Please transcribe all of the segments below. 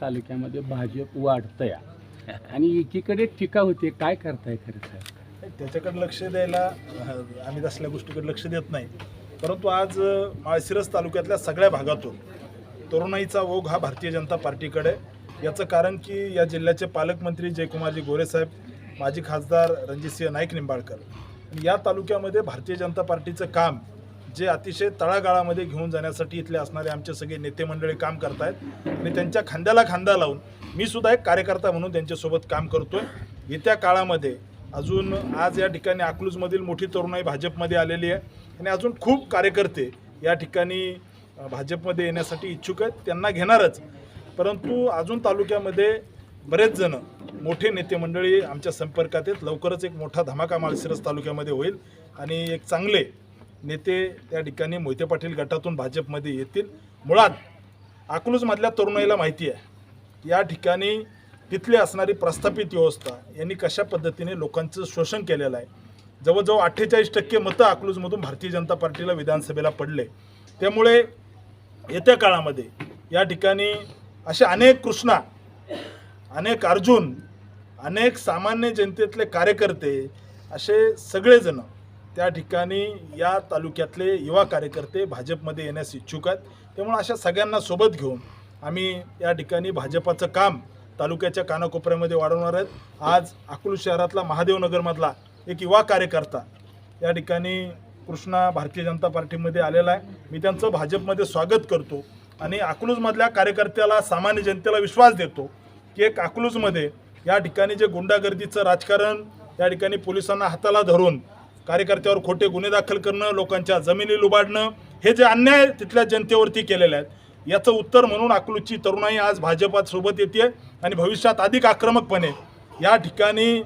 तालुक्यामध्ये भाजप वाढतया. आणि एकीकडे टीका होते काय करताय खरं साहेब त्याच्याकडे लक्ष द्यायला आम्ही असल्या गोष्टीकडे लक्ष देत नाही. परंतु आज माळशिरस तालुक्यातल्या सगळ्या भागातून तरुणाईचा ओघ हा भारतीय जनता पार्टीकडे याचं कारण की या जिल्ह्याचे पालकमंत्री जयकुमारजी गोरेसाहेब माजी खासदार रणजितसिंह नाईक निंबाळकर. या तालुक्यामध्ये भारतीय जनता पार्टीचं काम जे अतिशय तळागाळामध्ये घेऊन जाण्यासाठी इथले असणारे आमचे सगळे नेते मंडळी काम करतायत. आणि त्यांच्या खांद्याला खांदा लावून मी सुद्धा एक कार्यकर्ता म्हणून त्यांच्यासोबत काम करतोय. येत्या काळामध्ये अजून आज या ठिकाणी अकलूजमधील मोठी तरुणाई भाजपमध्ये आलेली आहे. आणि अजून खूप कार्यकर्ते या ठिकाणी भाजपमध्ये येण्यासाठी इच्छुक आहेत. त्यांना घेणारच. परंतु अजून तालुक्यामध्ये बरेच जण मोठे नेते मंडळी आमच्या संपर्कात आहेत. लवकरच एक मोठा धमाका माळशिरस तालुक्यामध्ये होईल आणि एक चांगले नेते त्या ठिकाणी मोहिते पाटील गटातून भाजपमध्ये येतील. मुळात अकलूजमधल्या तरुणाईला माहिती आहे. या ठिकाणी तिथली असणारी प्रस्थापित व्यवस्था यांनी कशा पद्धतीने लोकांचं शोषण केलेलं आहे? जवळजवळ अठ्ठेचाळीस टक्के मतं अकलूजमधून भारतीय जनता पार्टीला विधानसभेला पडले. त्यामुळे येत्या काळामध्ये या ठिकाणी असे अनेक कृष्णा अनेक अर्जुन अनेक सामान्य जनतेतले कार्यकर्ते असे सगळेजणं त्या ठिकाणी या तालुक्यातले युवा कार्यकर्ते भाजपमध्ये येण्यास इच्छुक आहेत. त्यामुळे अशा सगळ्यांना सोबत घेऊन आम्ही या ठिकाणी भाजपाचं काम तालुक्याच्या कानाकोपऱ्यामध्ये वाढवणार आहेत. आज अकलूज शहरातला महादेवनगरमधला एक युवा कार्यकर्ता या ठिकाणी कृष्णा भारतीय जनता पार्टीमध्ये आलेला आहे. मी त्यांचं भाजपमध्ये स्वागत करतो आणि अकलूजमधल्या कार्यकर्त्याला सामान्य जनतेला विश्वास देतो की एक अकलूजमध्ये या ठिकाणी जे गुंडागर्दीचं राजकारण या ठिकाणी पोलिसांना हाताला धरून कार्यकर्त्यावर खोटे गुन्हे दाखल करणं लोकांच्या जमिनी लुबाडणं हे जे अन्याय तिथल्या जनतेवरती केलेले आहेत याचं उत्तर म्हणून अकलूजची तरुणाई आज भाजपात सोबत येते आणि भविष्यात अधिक आक्रमकपणे या ठिकाणी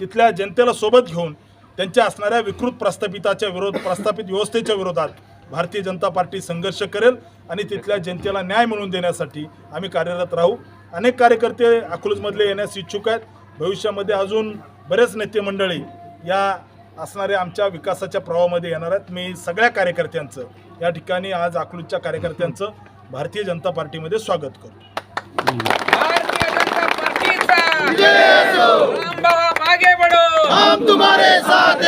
तिथल्या जनतेला सोबत घेऊन त्यांच्या असणाऱ्या विकृत प्रस्थापिताच्या विरोध प्रस्थापित व्यवस्थेच्या विरोधात भारतीय जनता पार्टी संघर्ष करेल आणि तिथल्या जनतेला न्याय मिळवून देण्यासाठी आम्ही कार्यरत राहू. अनेक कार्यकर्ते अकलूजमधले येण्यास इच्छुक आहेत. भविष्यामध्ये अजून बरेच नेते मंडळी या असणाऱ्या आमच्या विकासाच्या प्रवाहामध्ये येणार आहेत. मी सगळ्या कार्यकर्त्यांचं या ठिकाणी आज अकलूजच्या कार्यकर्त्यांचं भारतीय जनता पार्टीमध्ये स्वागत करतो. भारतीय जनता पार्टीचा राम बाबा मागे बढो. हम तुम्हारे साथ